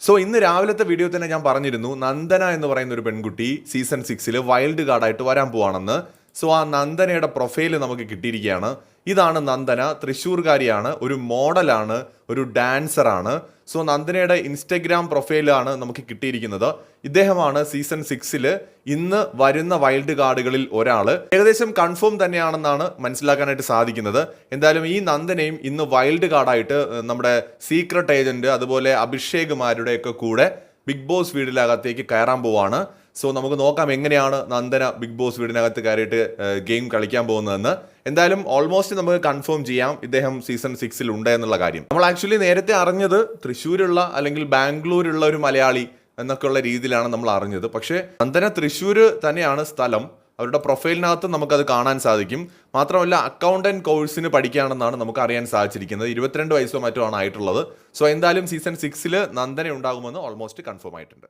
So ഇന്ന് രാവിലത്തെ video തന്നെ ഞാൻ പറഞ്ഞിരുന്നു. നന്ദന എന്ന് പറയുന്ന ഒരു പെൺകുട്ടി സീസൺ സിക്സിൽ വൈൽഡ് കാർഡായിട്ട് വരാൻ പോവാണെന്ന്. സോ ആ നന്ദനയുടെ പ്രൊഫൈൽ നമുക്ക് കിട്ടിയിരിക്കുകയാണ്. ഇതാണ് നന്ദന. തൃശ്ശൂർകാരിയാണ്. ഒരു മോഡലാണ്. ഒരു ഡാൻസറാണ്. സോ നന്ദനയുടെ ഇൻസ്റ്റഗ്രാം പ്രൊഫൈലാണ് നമുക്ക് കിട്ടിയിരിക്കുന്നത്. ഇദ്ദേഹമാണ് സീസൺ സിക്സിൽ ഇന്ന് വരുന്ന വൈൽഡ് കാർഡുകളിൽ ഒരാൾ ഏകദേശം കൺഫേം തന്നെയാണെന്നാണ് മനസ്സിലാക്കാനായിട്ട് സാധിക്കുന്നത്. എന്തായാലും ഈ നന്ദനയും ഇന്ന് വൈൽഡ് കാർഡായിട്ട് നമ്മുടെ സീക്രട്ട് ഏജന്റ് അതുപോലെ അഭിഷേക്മാരുടെയൊക്കെ കൂടെ ബിഗ് ബോസ് വീടിനകത്തേക്ക് കയറാൻ പോവാണ്. സോ നമുക്ക് നോക്കാം എങ്ങനെയാണ് നന്ദന ബിഗ് ബോസ് വീടിനകത്ത് കയറിയിട്ട് ഗെയിം കളിക്കാൻ പോകുന്നതെന്ന്. എന്തായാലും ഓൾമോസ്റ്റ് നമുക്ക് കൺഫേം ചെയ്യാം ഇദ്ദേഹം സീസൺ സിക്സിൽ ഉണ്ട് എന്നുള്ള കാര്യം. നമ്മൾ ആക്ച്വലി നേരത്തെ അറിഞ്ഞത് തൃശ്ശൂരുള്ള അല്ലെങ്കിൽ ബാംഗ്ലൂരുള്ള ഒരു മലയാളി എന്നൊക്കെയുള്ള രീതിയിലാണ് നമ്മൾ അറിഞ്ഞത്. പക്ഷേ നന്ദന തൃശ്ശൂർ തന്നെയാണ് സ്ഥലം. അവരുടെ പ്രൊഫൈലിനകത്ത് നമുക്കത് കാണാൻ സാധിക്കും. മാത്രമല്ല അക്കൗണ്ടന്റ് കോഴ്സിന് പഠിക്കുകയാണെന്നാണ് നമുക്ക് അറിയാൻ സാധിച്ചിരിക്കുന്നത്. ഇരുപത്തിരണ്ട് വയസ്സോ മറ്റോ ആണ് ആയിട്ടുള്ളത്. സോ എന്തായാലും സീസൺ സിക്സിൽ നന്ദന ഉണ്ടാകുമെന്ന് ഓൾമോസ്റ്റ് കൺഫേം ആയിട്ടുണ്ട്.